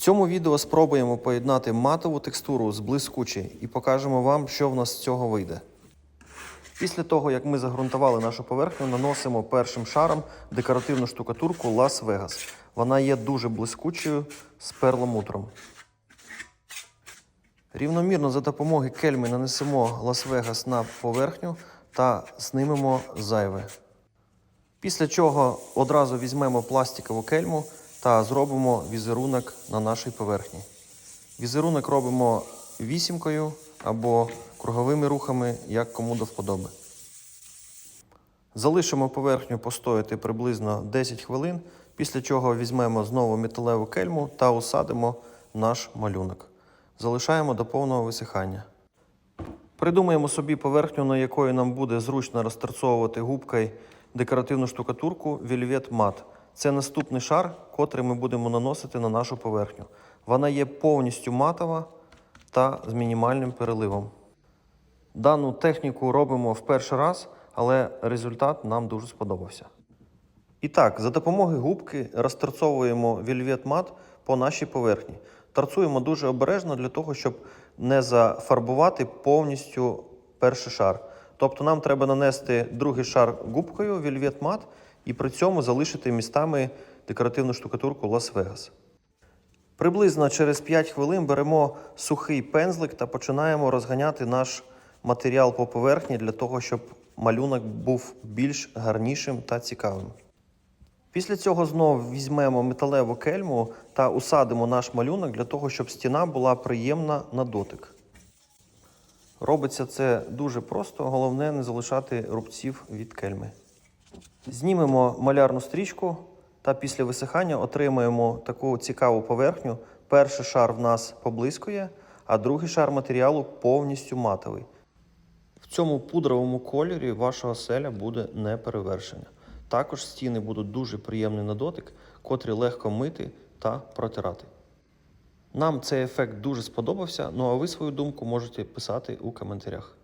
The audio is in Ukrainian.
цьому відео спробуємо поєднати матову текстуру з блискучою і покажемо вам, що в нас з цього вийде. Після того, як ми загрунтували нашу поверхню, наносимо першим шаром декоративну штукатурку Лас-Вегас. Вона є дуже блискучою з перламутром. Рівномірно за допомогою кельми нанесемо Лас-Вегас на поверхню та знимемо зайве. Після чого одразу візьмемо пластикову кельму та зробимо візерунок на нашій поверхні. Візерунок робимо вісімкою або круговими рухами, як кому до вподоби. Залишимо поверхню постояти приблизно 10 хвилин, після чого візьмемо знову металеву кельму та усадимо наш малюнок. Залишаємо до повного висихання. Придумаємо собі поверхню, на якої нам буде зручно розтерцовувати губкою декоративну штукатурку Velvet Matte. Це наступний шар, котрий ми будемо наносити на нашу поверхню. Вона є повністю матова та з мінімальним переливом. Дану техніку робимо в перший раз, але результат нам дуже сподобався. І так, за допомогою губки розтерцовуємо Velvet Matte по нашій поверхні. Торцуємо дуже обережно для того, щоб не зафарбувати повністю перший шар. Тобто нам треба нанести другий шар губкою Velvet Matte і при цьому залишити містами декоративну штукатурку Лас-Вегас. Приблизно через 5 хвилин беремо сухий пензлик та починаємо розганяти наш матеріал по поверхні для того, щоб малюнок був більш гарнішим та цікавим. Після цього знову візьмемо металеву кельму та усадимо наш малюнок для того, щоб стіна була приємна на дотик. Робиться це дуже просто, головне не залишати рубців від кельми. Знімемо малярну стрічку та після висихання отримаємо таку цікаву поверхню. Перший шар в нас поблискує, а другий шар матеріалу повністю матовий. В цьому пудровому кольорі ваша оселя буде неперевершена. Також стіни будуть дуже приємні на дотик, котрі легко мити та протирати. Нам цей ефект дуже сподобався. Ну а ви свою думку можете писати у коментарях.